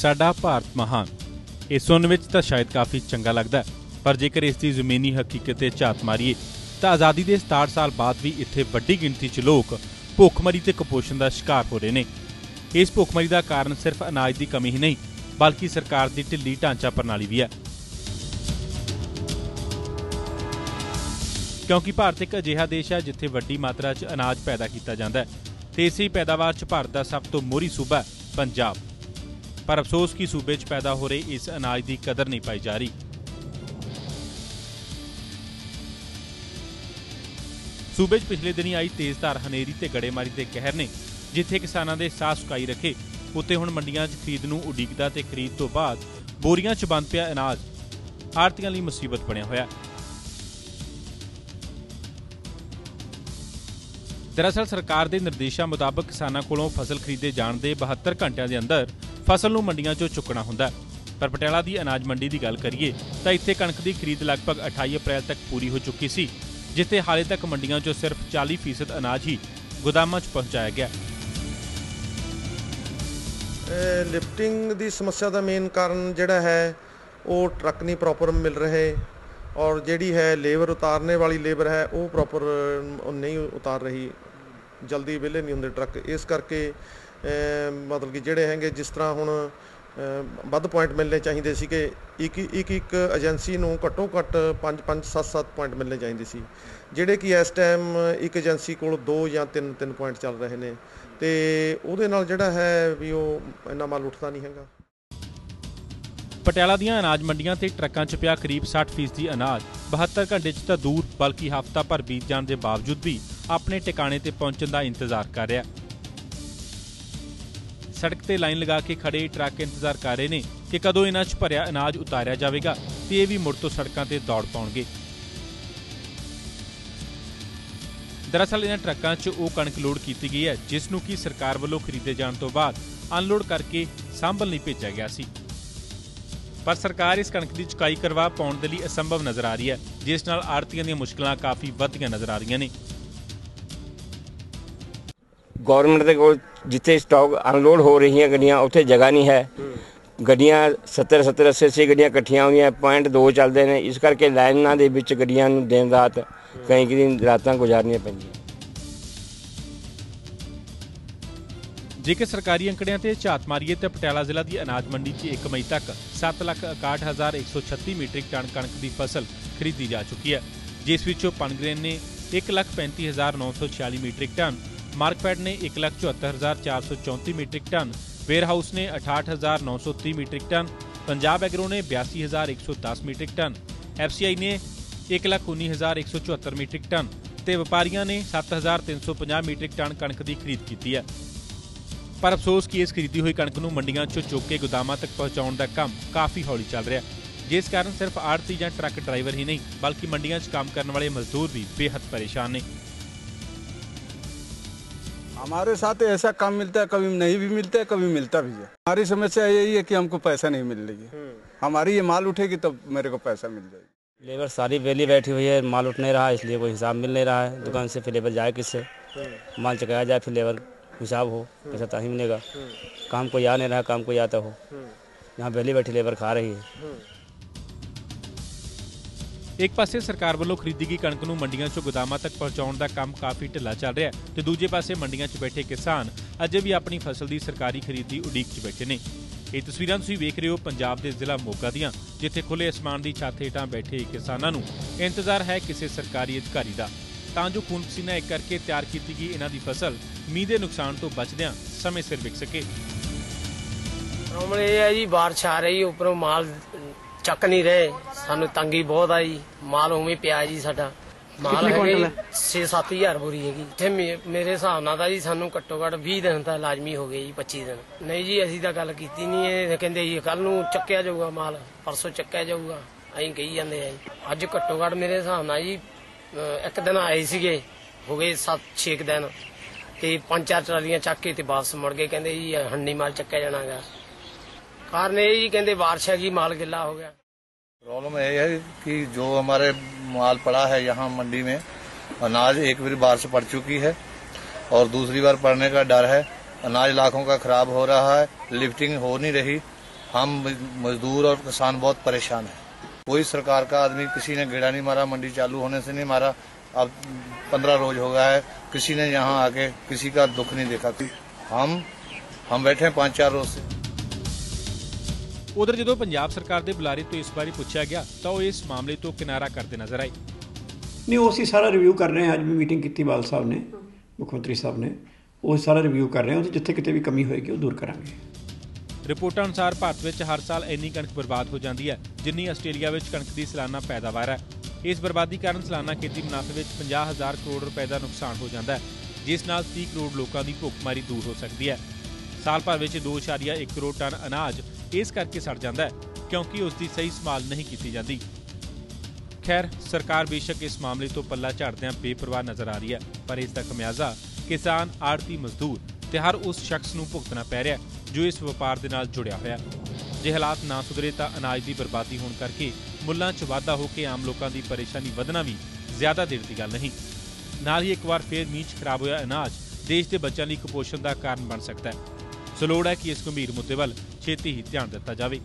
ਸਾਡਾ ਭਾਰਤ ਮਹਾਨ। ਇਹ ਸੁਣਨ ਵਿੱਚ ਤਾਂ ਸ਼ਾਇਦ ਕਾਫੀ ਚੰਗਾ ਲੱਗਦਾ ਪਰ ਜੇਕਰ ਇਸ ਦੀ ਜ਼ਮੀਨੀ ਹਕੀਕਤ ਤੇ ਝਾਤ ਮਾਰੀਏ, ਤਾਂ ਆਜ਼ਾਦੀ ਦੇ 67 ਸਾਲ ਬਾਅਦ ਵੀ ਇੱਥੇ ਵੱਡੀ ਗਿਣਤੀ 'ਚ ਲੋਕ ਭੁੱਖਮਰੀ ਤੇ ਕੁਪੋਸ਼ਣ ਦਾ ਸ਼ਿਕਾਰ ਹੋ ਰਹੇ ਨੇ। ਇਸ ਭੁੱਖਮਰੀ ਦਾ ਕਾਰਨ ਸਿਰਫ ਅਨਾਜ ਦੀ ਕਮੀ ਹੀ ਨਹੀਂ, ਬਲਕਿ ਸਰਕਾਰ ਦੀ ਢਿੱਲੀ ਢਾਂਚਾ ਪ੍ਰਣਾਲੀ ਵੀ ਹੈ। ਕਿਉਂਕਿ ਭਾਰਤ ਇੱਕ ਅਜਿਹਾ ਦੇਸ਼ ਹੈ ਜਿੱਥੇ ਵੱਡੀ ਮਾਤਰਾ 'ਚ ਅਨਾਜ ਪੈਦਾ ਕੀਤਾ ਜਾਂਦਾ ਹੈ, ਤੇ ਇਸੇ ਪੈਦਾਵਾਰ 'ਚ ਭਾਰਤ ਦਾ ਸਭ ਤੋਂ ਮੋਹਰੀ ਸੂਬਾ ਹੈ ਪੰਜਾਬ। ਪਰ ਅਫਸੋਸ ਕਿ ਸੂਬੇ 'ਚ ਪੈਦਾ ਹੋ ਰਹੇ ਇਸ ਅਨਾਜ ਦੀ ਕਦਰ ਨਹੀਂ ਪਾਈ ਜਾ ਰਹੀ। ਸੂਬੇ 'ਚ ਪਿਛਲੇ ਦਿਨੀ ਆਈ ਤੇਜ਼ਧਾਰ ਹਨੇਰੀ ਤੇ ਗੜੇਮਾਰੀ ਦੇ ਕਹਿਰ ਨੇ, ਜਿੱਥੇ ਕਿਸਾਨਾਂ ਦੇ ਸਾਹ ਸੁਕਾਈ ਰੱਖੇ। ਉੱਥੇ ਹੁਣ ਮੰਡੀਆਂ 'ਚ ਖਰੀਦ ਨੂੰ ਉਡੀਕਦਾ ਤੇ ਖਰੀਦ ਤੋਂ ਬਾਅਦ ਬੋਰੀਆਂ 'ਚ ਬੰਦ ਪਿਆ ਅਨਾਜ। ਆੜਤੀਆਂ ਲਈ ਮੁਸੀਬਤ ਬਣਿਆ ਹੋਇਆ। ਦਰਅਸਲ ਸਰਕਾਰ ਦੇ ਨਿਰਦੇਸ਼ਾਂ ਮੁਤਾਬਕ ਕਿਸਾਨਾਂ ਕੋਲੋਂ ਫਸਲ ਖਰੀਦੇ ਜਾਣ ਦੇ 72 ਘੰਟਿਆਂ ਦੇ ਅੰਦਰ ਫਸਲ ਨੂੰ ਮੰਡੀਆਂ 'ਚੋਂ ਚੁੱਕਣਾ ਹੁੰਦਾ ਹੈ। ਪਰ ਪਟਿਆਲਾ ਦੀ ਅਨਾਜ ਮੰਡੀ ਦੀ ਗੱਲ ਕਰੀਏ ਤਾਂ ਇੱਥੇ ਕਣਕ ਦੀ ਖਰੀਦ ਲਗਭਗ 28 ਅਪ੍ਰੈਲ ਤੱਕ ਪੂਰੀ ਹੋ ਚੁੱਕੀ ਸੀ, ਜਿੱਥੇ ਹਾਲੇ ਤੱਕ ਮੰਡੀਆਂ 'ਚੋਂ ਸਿਰਫ 40% ਅਨਾਜ ਹੀ ਗੋਦਾਮਾਂ 'ਚ ਪਹੁੰਚਾਇਆ ਗਿਆ ਲਿਫਟਿੰਗ ਦੀ ਸਮੱਸਿਆ ਦਾ ਮੇਨ ਕਾਰਨ ਜਿਹੜਾ ਹੈ, ਉਹ ਟਰੱਕ ਨਹੀਂ ਪ੍ਰੋਪਰ ਮਿਲ ਰਹੇ ਔਰ ਜਿਹੜੀ ਹੈ ਲੇਬਰ ਉਤਾਰਨੇ ਵਾਲੀ ਲੇਬਰ ਹੈ, ਉਹ ਪ੍ਰੋਪਰ ਨਹੀਂ ਉਤਾਰ ਰਹੀ, ਜਲਦੀ ਵਿਹਲੇ ਨਹੀਂ ਹੁੰਦੇ ਟਰੱਕ ਇਸ ਕਰਕੇ ਮਤਲਬ ਕਿ ਜਿਹੜੇ ਹੈਗੇ ਜਿਸ ਤਰ੍ਹਾਂ ਹੁਣ ਵੱਧ ਪੁਆਇੰਟ ਮਿਲਣੇ ਚਾਹੀਦੇ ਸੀਗੇ। ਇੱਕ ਇੱਕ ਇੱਕ ਏਜੰਸੀ ਨੂੰ ਘੱਟੋ ਘੱਟ 5 5 7 7 ਪੁਆਇੰਟ ਮਿਲਣੇ ਚਾਹੀਦੇ ਸੀ। ਜਿਹੜੇ ਕਿ ਇਸ ਟਾਈਮ ਇੱਕ ਏਜੰਸੀ ਕੋਲ 2 ਜਾਂ 3 3 ਪੁਆਇੰਟ ਚੱਲ ਰਹੇ ਨੇ। ਤੇ ਉਹਦੇ ਨਾਲ ਜਿਹੜਾ ਹੈ ਵੀ ਉਹ ਇੰਨਾ ਮਾਲ ਉੱਠਦਾ ਨਹੀਂ ਹੈਗਾ। ਪਟਿਆਲਾ ਦੀਆਂ ਅਨਾਜ ਮੰਡੀਆਂ ਤੇ ਟਰੱਕਾਂ 'ਚ ਪਿਆ ਕਰੀਬ 60% ਦੀ ਅਨਾਜ। 72 ਘੰਟੇ 'ਚ ਤਾਂ ਦੂਰ, ਬਲਕਿ ਹਫ਼ਤਾ ਭਰ ਬੀਤ ਜਾਣ ਦੇ ਬਾਵਜੂਦ ਵੀ ਆਪਣੇ ਟਿਕਾਣੇ ਤੇ ਪਹੁੰਚਣ ਦਾ ਇੰਤਜ਼ਾਰ ਕਰ ਰਿਹਾ। ਸੜਕ ਤੇ ਲਾਈਨ ਲਗਾ ਕੇ ਖੜੇ ਟਰੱਕ ਇੰਤਜ਼ਾਰ ਕਰ ਰਹੇ ਨੇ ਕਿ ਕਦੋਂ ਇਹਨਾਂ 'ਚ ਭਰਿਆ ਅਨਾਜ ਉਤਾਰਿਆ ਜਾਵੇਗਾ, ਤੇ ਇਹ ਵੀ ਮੁੜ ਤੋਂ ਸੜਕਾਂ ਤੇ ਦੌੜ ਪਾਉਣਗੇ। ਦਰਅਸਲ ਇਹਨਾਂ ਟਰੱਕਾਂ 'ਚ ਉਹ ਕਣਕ ਲੋਡ ਕੀਤੀ ਗਈ ਹੈ, ਜਿਸ ਨੂੰ ਕਿ ਸਰਕਾਰ ਵੱਲੋਂ ਖਰੀਦੇ ਜਾਣ ਤੋਂ ਬਾਅਦ ਅਨਲੋਡ ਕਰਕੇ ਸੰਭਲ ਨਹੀਂ ਭੇਜਿਆ ਗਿਆ ਸੀ। ਪਰ ਸਰਕਾਰ ਇਸ ਕਣਕ ਦੀ ਚੁਕਾਈ ਕਰਵਾ ਪਾਉਣ ਦੇ ਲਈ ਅਸੰਭਵ ਨਜ਼ਰ ਆ ਰਹੀ ਹੈ, ਜਿਸ ਨਾਲ ਆੜਤੀਆਂ ਦੀਆਂ ਮੁਸ਼ਕਲਾਂ ਕਾਫੀ ਵੱਧਦੀਆਂ ਨਜ਼ਰ ਆ ਰਹੀਆਂ ਨੇ। ਗਵਰਨਮੈਂਟ ਦੇ ਕੋਲ ਜਿੱਥੇ ਸਟਾਕ ਅਨਲੋਡ ਹੋ ਰਹੀਆਂ ਗੱਡੀਆਂ, ਉੱਥੇ ਜਗ੍ਹਾ ਨਹੀਂ ਹੈ। ਗੱਡੀਆਂ 70 70 80 80 ਗੱਡੀਆਂ ਇਕੱਠੀਆਂ ਹੋਈਆਂ ਪੁਆਇੰਟ 2 ਚੱਲਦੇ ਨੇ। ਇਸ ਕਰਕੇ ਲਾਈਨਾਂ ਦੇ ਵਿੱਚ ਗੱਡੀਆਂ ਨੂੰ ਦਿਨ ਰਾਤ ਕਈ ਕਈ ਰਾਤਾਂ ਗੁਜ਼ਾਰਨੀਆਂ ਪੈਂਦੀਆਂ। ਜੇਕਰ ਸਰਕਾਰੀ ਅੰਕੜਿਆਂ ਤੇ ਝਾਤ ਮਾਰੀਏ ਤਾਂ ਪਟਿਆਲਾ ਜ਼ਿਲ੍ਹਾ ਦੀ ਅਨਾਜ ਮੰਡੀ 'ਚ 1 ਮਈ ਤੱਕ 761136 ਮੀਟ੍ਰਿਕ ਟਨ ਕਣਕ ਦੀ ਫਸਲ ਖਰੀਦੀ ਜਾ ਚੁੱਕੀ ਹੈ। ਜਿਸ ਵਿੱਚੋਂ ਪਨਗ੍ਰੇਨ ਨੇ 135946 ਮੀਟ੍ਰਿਕ ਟਨ ਮਾਰਕਫੈਡ ਨੇ 174434 ਮੀਟ੍ਰਿਕ ਟਨ, ਵੇਅਰਹਾਊਸ ਨੇ 68930 ਮੀਟ੍ਰਿਕ ਟਨ, ਪੰਜਾਬ ਐਗਰੋ ਨੇ 82110 ਮੀਟ੍ਰਿਕ ਟਨ, ਐਫਸੀਆਈ ਨੇ 119174 ਮੀਟ੍ਰਿਕ ਟਨ ਤੇ ਵਪਾਰੀਆਂ ਨੇ 7350 ਮੀਟ੍ਰਿਕ ਟਨ ਕਣਕ ਦੀ ਖਰੀਦ ਕੀਤੀ ਹੈ। ਪਰ ਅਫਸੋਸ ਕਿ ਇਸ ਖਰੀਦੀ ਹੋਈ ਕਣਕ ਨੂੰ ਮੰਡੀਆਂ 'ਚੋਂ ਚੁੱਕ ਕੇ ਗੋਦਾਮਾਂ ਤੱਕ ਪਹੁੰਚਾਉਣ ਦਾ ਕੰਮ ਕਾਫੀ ਹੌਲੀ ਚੱਲ ਰਿਹਾ ਜਿਸ ਕਾਰਨ ਸਿਰਫ ਆੜਤੀ ਜਾਂ ਟਰੱਕ ਡਰਾਈਵਰ ਹੀ ਨਹੀਂ, ਬਲਕਿ ਮੰਡੀਆਂ 'ਚ ਕੰਮ ਕਰਨ ਵਾਲੇ ਮਜ਼ਦੂਰ ਵੀ ਬੇਹੱਦ ਪਰੇਸ਼ਾਨ ਨੇ। हमारे साथ ऐसा काम मिलता है कभी नहीं भी मिलता है कभी मिलता भी है। हमारी समस्या यही है कि हमको पैसा नहीं मिल रही है। हमारी ये माल उठेगी तब मेरे को पैसा मिल जाएगी। लेबर सारी वेली बैठी हुई है माल उठ नहीं रहा है इसलिए कोई हिसाब मिल नहीं रहा है। दुकान से फिर लेबर जाए किससे? माल चकाया जाए फिर लेबर हिसाब हो पैसा तभी मिलेगा। काम कोई आ नहीं रहा काम कोई आता हो। यहाँ वेली बैठी लेबर खा रही है। ਇੱਕ ਪਾਸੇ ਸਰਕਾਰ ਵੱਲੋਂ ਖਰੀਦੀ ਗਈ ਕਣਕ ਨੂੰ ਮੰਡੀਆਂ 'ਚੋਂ ਗੋਦਾਮਾਂ ਤੱਕ ਪਹੁੰਚਾਉਣ ਦਾ ਕੰਮ ਕਾਫੀ ਢਿੱਲਾ ਚੱਲ ਰਿਹਾ ਹੈ ਤੇ ਦੂਜੇ ਪਾਸੇ ਮੰਡੀਆਂ 'ਚ ਬੈਠੇ ਕਿਸਾਨ ਅਜੇ ਵੀ ਆਪਣੀ ਫਸਲ ਦੀ ਸਰਕਾਰੀ ਖਰੀਦ ਦੀ ਉਡੀਕ 'ਚ ਬੈਠੇ ਨੇ। ਇਹ ਤਸਵੀਰਾਂ ਤੁਸੀਂ ਵੇਖ ਰਹੇ ਹੋ ਪੰਜਾਬ ਦੇ ਜ਼ਿਲ੍ਹਾ ਮੋਗਾ ਦੀਆਂ, ਜਿੱਥੇ ਖੁੱਲੇ ਅਸਮਾਨ ਦੀ ਛੱਤ ਹੇਠਾਂ ਬੈਠੇ ਕਿਸਾਨਾਂ ਨੂੰ ਇੰਤਜ਼ਾਰ ਹੈ ਕਿਸੇ ਸਰਕਾਰੀ ਅਧਿਕਾਰੀ ਦਾ। ਤਾਂ ਜੋ ਖੂਨ ਪਸੀਨਾ ਇੱਕ ਕਰਕੇ ਤਿਆਰ ਕੀਤੀ ਗਈ ਇਹਨਾਂ ਦੀ ਫਸਲ ਮੀਂਹ ਦੇ ਨੁਕਸਾਨ ਤੋਂ ਬਚਦਿਆਂ ਸਮੇਂ ਸਿਰ ਵਿਕ ਸਕੇ। ਪ੍ਰੋਬਲਮ ਇਹ ਹੈ ਜੀ, ਬਾਰਿਸ਼ ਆ ਰਹੀ, ਉੱਪਰੋਂ ਮਾਲ ਚੱਕ ਨਹੀਂ ਰਹੇ। ਸਾਨੂੰ ਤੰਗੀ ਬਹੁਤ ਆਈ। ਮਾਲ ਉਵੇਂ ਪਿਆ ਜੀ ਸਾਡਾ। ਮਾਲ ਹੈਗੇ 6-7000 ਬੋਰੀ ਹੈਗੀ। ਇੱਥੇ ਮੇ- ਮੇਰੇ ਹਿਸਾਬ ਨਾਲ ਤਾਂ ਜੀ ਸਾਨੂੰ ਘੱਟੋ ਘੱਟ 20 ਦਿਨ ਤਾਂ ਲਾਜ਼ਮੀ ਹੋ ਗਏ ਜੀ 25 ਦਿਨ। ਨਹੀਂ ਜੀ ਅਸੀਂ ਤਾਂ ਗੱਲ ਕੀਤੀ ਨਹੀਂ ਇਹ ਕਹਿੰਦੇ ਜੀ ਕੱਲ ਨੂੰ ਚੱਕਿਆ ਜਾਊਗਾ ਮਾਲ ਪਰਸੋਂ ਚੱਕਿਆ ਜਾਊਗਾ। ਅਸੀਂ ਕਹੀ ਜਾਂਦੇ ਆ ਜੀ। ਅੱਜ ਘੱਟੋ ਘੱਟ ਮੇਰੇ ਹਿਸਾਬ ਨਾਲ ਜੀ ਅਹ ਇੱਕ ਦਿਨ ਆਏ ਸੀਗੇ ਹੋ ਗਏ 7-6 ਦਿਨ। ਤੇ ਪੰਜ ਚਾਰ ਟਰਾਲੀਆਂ ਚੱਕ ਕੇ ਤੇ ਵਾਪਸ ਮੁੜ ਗਏ। ਕਹਿੰਦੇ ਜੀ ਹੰਨੀ ਮਾਲ ਚੱਕਿਆ ਜਾਣਾਗਾ। ਕਾਰਨ ਇਹ ਜੀ ਕਹਿੰਦੇ ਬਾਰਿਸ਼ ਹੈਗੀ ਮਾਲ ਗਿੱਲਾ ਹੋ ਗਿਆ। प्रॉब्लम यह है कि जो हमारे माल पड़ा है यहाँ मंडी में, अनाज एक बार बारिश पड़ चुकी है और दूसरी बार पड़ने का डर है। अनाज लाखों का खराब हो रहा है लिफ्टिंग हो नहीं रही। हम मजदूर और किसान बहुत परेशान हैं। कोई सरकार का आदमी किसी ने गेड़ा नहीं मारा, मंडी चालू होने से नहीं मारा। अब पंद्रह रोज हो गया है, किसी ने यहाँ आके किसी का दुख नहीं देखा। हम हम बैठे हैं पाँच चार रोज से। ਉਧਰ ਜਦੋਂ ਪੰਜਾਬ ਸਰਕਾਰ ਦੇ ਬੁਲਾਰੇ ਤੋਂ ਇਸ ਬਾਰੇ ਪੁੱਛਿਆ ਗਿਆ ਤਾਂ ਉਹ ਇਸ ਮਾਮਲੇ ਤੋਂ ਕਿਨਾਰਾ ਕਰਦੇ ਨਜ਼ਰ ਆਏ। ਨਹੀਂ ਉਹ ਅਸੀਂ ਸਾਰਾ ਰਿਵਿਊ ਕਰ ਰਹੇ ਹਾਂ। ਅੱਜ ਵੀ ਮੀਟਿੰਗ ਕੀਤੀ ਬਾਲ ਸਾਹਿਬ ਨੇ ਮੁੱਖ ਮੰਤਰੀ ਸਾਹਿਬ ਨੇ। ਉਹ ਸਾਰਾ ਰਿਵਿਊ ਕਰ ਰਹੇ ਹਾਂ। ਉਹਦੇ ਜਿੱਥੇ ਕਿਤੇ ਵੀ ਕਮੀ ਹੋਏਗੀ ਉਹ ਦੂਰ ਕਰਾਂਗੇ। ਰਿਪੋਰਟਾਂ ਅਨੁਸਾਰ ਭਾਰਤ ਵਿੱਚ ਹਰ ਸਾਲ ਇੰਨੀ ਕਣਕ ਬਰਬਾਦ ਹੋ ਜਾਂਦੀ ਹੈ ਜਿੰਨੀ ਆਸਟ੍ਰੇਲੀਆ ਵਿੱਚ ਕਣਕ ਦੀ ਸਾਲਾਨਾ ਪੈਦਾਵਾਰ ਹੈ। ਇਸ ਬਰਬਾਦੀ ਕਾਰਨ ਸਾਲਾਨਾ ਖੇਤੀ ਮੁਨਾਫੇ ਵਿੱਚ 50000 ਕਰੋੜ ਰੁਪਏ ਦਾ ਨੁਕਸਾਨ ਹੋ ਜਾਂਦਾ ਹੈ ਜਿਸ ਨਾਲ 30 ਕਰੋੜ ਲੋਕਾਂ ਦੀ ਭੁੱਖਮਾਰੀ ਦੂਰ ਹੋ ਸਕਦੀ ਹੈ। ਸਾਲ ਭਰ ਵਿੱਚ 2.1 ਕਰੋੜ ਟਨ ਅਨਾਜ ਇਸ ਕਰਕੇ ਸੜ ਜਾਂਦਾ ਹੈ, ਕਿਉਂਕਿ ਉਸ ਦੀ ਸਹੀ ਸੰਭਾਲ ਨਹੀਂ ਕੀਤੀ ਜਾਂਦੀ। ਖੈਰ, ਸਰਕਾਰ ਬੇਸ਼ੱਕ ਇਸ ਮਾਮਲੇ ਤੋਂ ਪੱਲਾ ਝਾੜਦਿਆਂ ਬੇਪਰਵਾਹ ਨਜ਼ਰ ਆ ਰਹੀ ਹੈ, ਪਰ ਇਸ ਦਾ ਖਮਿਆਜ਼ਾ ਕਿਸਾਨ ਆੜਤੀ ਮਜ਼ਦੂਰ ਤੇ ਹਰ ਉਸ ਸ਼ਖਸ ਨੂੰ ਭੁਗਤਣਾ ਪੈ ਰਿਹਾ ਜੋ ਇਸ ਵਪਾਰ ਦੇ ਨਾਲ ਜੁੜਿਆ ਹੋਇਆ ਜੇ ਹਾਲਾਤ ਨਾ ਸੁਧਰੇ ਤਾਂ ਅਨਾਜ ਦੀ ਬਰਬਾਦੀ ਹੋਣ ਕਰਕੇ ਮੁੱਲਾਂ 'ਚ ਵਾਧਾ ਹੋ ਕੇ ਆਮ ਲੋਕਾਂ ਦੀ ਪਰੇਸ਼ਾਨੀ ਵਧਣਾ ਵੀ ਜ਼ਿਆਦਾ ਦੇਰ ਦੀ ਗੱਲ ਨਹੀਂ। ਨਾਲ ਹੀ ਇੱਕ ਵਾਰ ਫੇਰ ਮੀਂਹ 'ਚ ਖਰਾਬ ਹੋਇਆ ਅਨਾਜ ਦੇਸ਼ ਦੇ ਬੱਚਿਆਂ ਲਈ ਕੁਪੋਸ਼ਣ ਦਾ ਕਾਰਨ ਬਣ ਸਕਦਾ ਹੈ। ਸੋ ਲੋੜ ਹੈ ਕਿ ਇਸ ਗੰਭੀਰ ਮੁੱਦੇ ਵੱਲ ਛੇਤੀ ਹੀ ਧਿਆਨ ਦਿੱਤਾ ਜਾਵੇ।